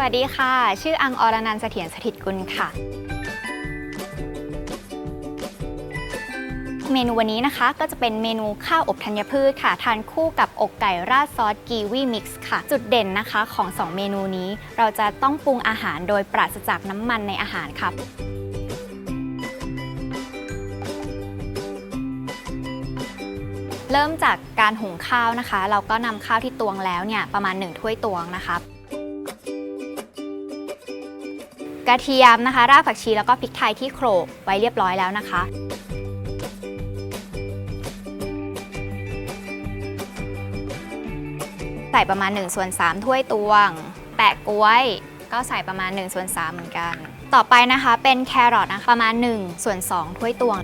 สวัสดีค่ะ ชื่ออังอรนันเสถียรสถิตกุลค่ะ เมนูวันนี้นะคะก็จะเป็นเมนูข้าวอบธัญพืชค่ะ ทานคู่กับอกไก่ราดซอสกีวีมิกซ์ค่ะ จุดเด่นนะคะของ 2 เมนูนี้ เราจะต้องปรุงอาหารโดยปราศจากน้ำมันในอาหารค่ะเริ่มจากการหุงข้าวนะคะ เราก็นำข้าวที่ตวงแล้วเนี่ยประมาณ 1 ถ้วยตวงนะคะ กระเทียมนะคะ รากผักชีแล้วก็พริกไทยที่โขลกไว้เรียบร้อยแล้วนะคะ ใส่ประมาณ1ส่วน3ถ้วยตวง แปะกล้วยก็ใส่ประมาณ1ส่วน3เหมือนกัน ต่อไปนะคะเป็นแครอทนะคะประมาณ1ส่วน2ถ้วยตวง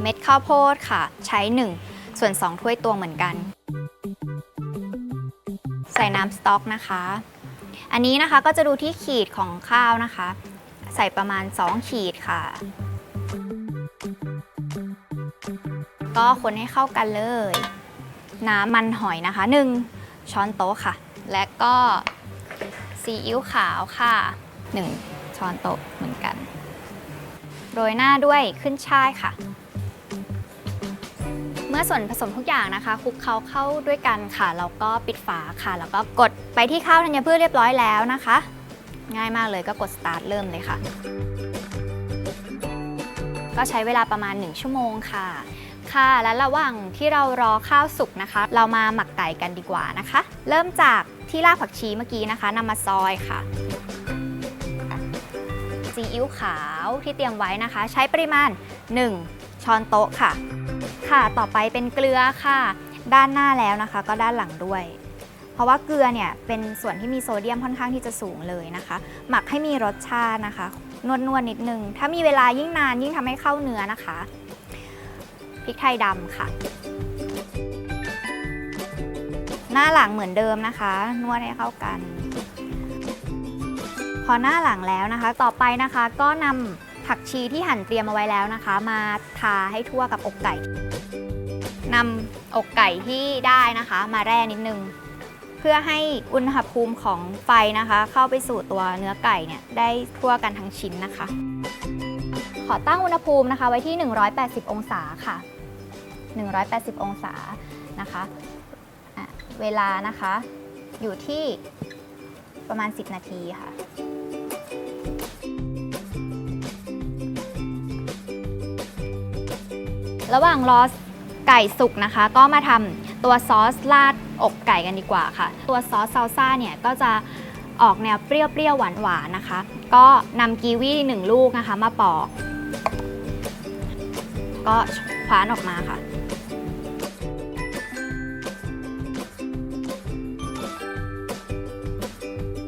เม็ดข้าวโพดค่ะ ใช้ 1 ส่วน2ถ้วยตวงเหมือนกัน ใส่น้ำสต๊อกนะคะ อันนี้นะคะก็จะดูที่ขีดของข้าวนะคะ ใส่ประมาณ 2 ขีดค่ะ ก็คนให้เข้ากันเลย น้ำมันหอยนะคะ 1 ช้อนโต๊ะค่ะ และก็ซีอิ๊วขาวค่ะ 1 ช้อนโต๊ะเหมือนกัน โรยหน้าด้วยขึ้นช่ายค่ะ เมื่อส่วนผสมทุกอย่างนะคะคลุกเคล้าเข้าด้วยกันค่ะแล้วก็ปิดฝาค่ะ แล้วก็กดไปที่ข้าวธัญพืชเรียบร้อยแล้วนะคะ ง่ายมากเลยก็กดสตาร์ทเริ่มเลยค่ะ ก็ใช้เวลาประมาณ 1 ชั่วโมงค่ะค่ะและระหว่างที่เรารอข้าวสุกนะคะ เรามาหมักไก่กันดีกว่านะคะ เริ่มจากที่รากผักชีเมื่อกี้นะคะนำมาซอยค่ะซีอิ๊วขาวที่เตรียมไว้นะคะ ใช้ปริมาณ 1 ช้อนโต๊ะค่ะ ค่ะ ต่อไปเป็นเกลือค่ะ ด้านหน้าแล้วนะคะ ก็ด้านหลังด้วย เพราะว่าเกลือเนี่ยเป็นส่วนที่มีโซเดียมค่อนข้างที่จะสูงเลยนะคะ หมักให้มีรสชาตินะคะ นวดนวดๆนิดนึง ถ้ามีเวลายิ่งนานยิ่งทำให้เข้าเนื้อนะคะ พริกไทยดำค่ะ หน้าหลังเหมือนเดิมนะคะ นวดให้เข้ากัน พอหน้าหลังแล้วนะคะ ต่อไปนะคะก็นำ ผักชีที่หั่นเตรียมเอาไว้แล้วนะคะ มาทาให้ทั่วกับอกไก่นำอกไก่ที่ได้นะคะ มาแร่นิดนึง เพื่อให้อุณหภูมิของไฟนะคะ เข้าไปสู่ตัวเนื้อไก่เนี่ยได้ทั่วกันทั้งชิ้นนะคะ ขอตั้งอุณหภูมินะคะ ไว้ที่ 180 องศาค่ะ 180 องศานะคะะเวลานะคะอยู่ที่ประมาณ 10 นาทีค่ะ ระหว่างรอไก่สุกนะคะ ก็มาทำตัวซอสราดอกไก่กันดีกว่าค่ะ ตัวซอสซาลซ่าเนี่ยก็จะออกแนวเปรี้ยวๆหวานๆนะคะ ก็นำกีวีหนึ่งลูกนะคะมาปอก ก็คว้านออกมาค่ะ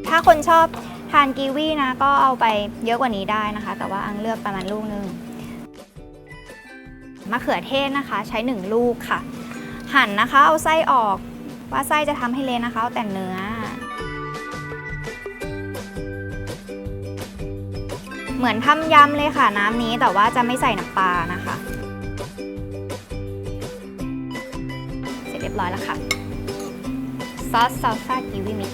ถ้าคนชอบทานกีวีนะก็เอาไปเยอะกว่านี้ได้นะคะ แต่ว่าอังเลือกประมาณลูกนึง มะเขือเทศนะคะ ใช้ 1 ลูกค่ะ หั่นนะคะเอาไส้ออกว่าไส้จะทำให้เละนะคะเอาแต่เนื้อ เหมือนทำยำเลยค่ะน้ำนี้แต่ว่าจะไม่ใส่น้ำปลานะคะ เสร็จเรียบร้อยแล้วค่ะ ซอสซาลซ่ากิวิมิก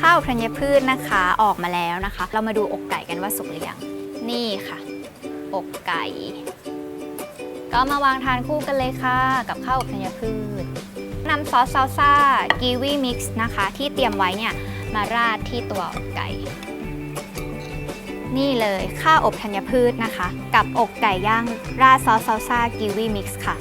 ข้าวธัญพืชนะคะออกมาแล้วนะคะ เรามาดูอกไก่กันว่าสุกหรือยัง นี่ค่ะ อกไก่ ก็มาวางทานคู่กันเลยค่ะ กับข้าวอบธัญพืชนำซอสซาลซ่ากีวีมิกซ์นะคะ ที่เตรียมไว้เนี่ย มาราดที่ตัวอกไก่ นี่เลยข้าวอบธัญพืชนะคะ กับอกไก่ย่างราดซอสซาลซ่ากีวีมิกซ์ค่ะ